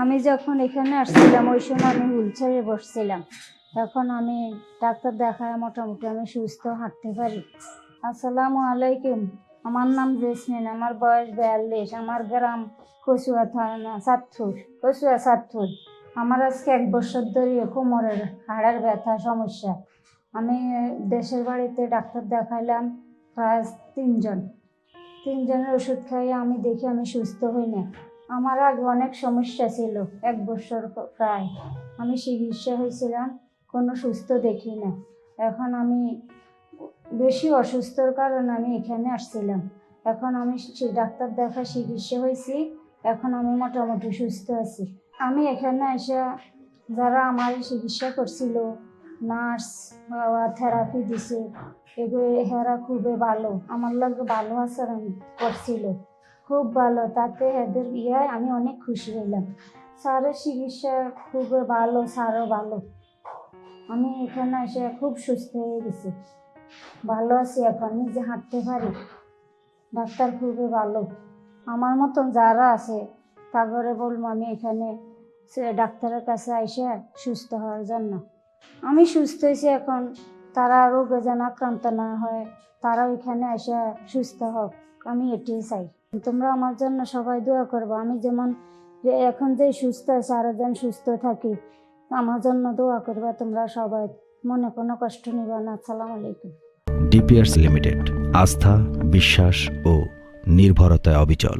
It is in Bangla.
আমি যখন এখানে আসছিলাম, ওই সময় আমি হুইল চেয়ারে বসছিলাম। তখন আমি ডাক্তার দেখায় মোটামুটি আমি সুস্থ হাঁটতে পারি। আসসালামু আলাইকুম। আমার নাম জেসমিন। আমার বয়স বিয়াল্লিশ। আমার গ্রাম কচুয়া থানা সাতপুর। কচুয়া সাতপুর। আমার আজকে এক বছর ধরে কোমরের হাড়ের ব্যথা, সমস্যা। আমি দেশের বাড়িতে ডাক্তার দেখাইলাম প্রায় তিনজন। তিনজনের ওষুধ খাইয়ে আমি দেখি আমি সুস্থ হই না আমার আগে অনেক সমস্যা ছিল, এক বছর প্রায়। আমি চিকিৎসা হয়েছিলাম, কোনো সুস্থ দেখি না। এখন আমি বেশি অসুস্থর কারণে আমি এখানে আসছিলাম। এখন আমি ডাক্তার দেখা চিকিৎসা হয়েছি, এখন আমি মোটামুটি সুস্থ আছি। আমি এখানে এসে যারা আমার চিকিৎসা করছিল, নার্স বা থেরাপি দিছে, এগুলো হেরা খুবই ভালো। আমার লাগে ভালো আচরণ করছিল। খুব ভালো, তাতে এদের ইয়ে আমি অনেক খুশি হইলাম। স্যারের চিকিৎসা খুবই ভালো, স্যারও ভালো। আমি এখানে এসে খুব সুস্থ হয়ে গেছি। ভালো আছি এখন, নিজে হাঁটতে পারি। ডাক্তার খুবই ভালো। আমার মতন যারা আছে তাগরে বলব আমি এখানে ডাক্তারের কাছে এসে সুস্থ হওয়ার জন্য। আমি সুস্থ হয়েছি এখন। তারা রোগে যেন আক্রান্ত না হয়, তারা এখানে এসে সুস্থ হোক, আমি এটাই চাই। তোমরা আমার জন্য সবাই দোয়া করব, আমি যেমন এখন যে সুস্থ আছে আরও যেন সুস্থ থাকি, আমার জন্য দোয়া করবা তোমরা সবাই। মনে কোনো কষ্ট নিবে না, আসসালামু আলাইকুম। ডিপিয়ার্স লিমিটেড, আস্থা, বিশ্বাস ও নির্ভরতায় অবিচল।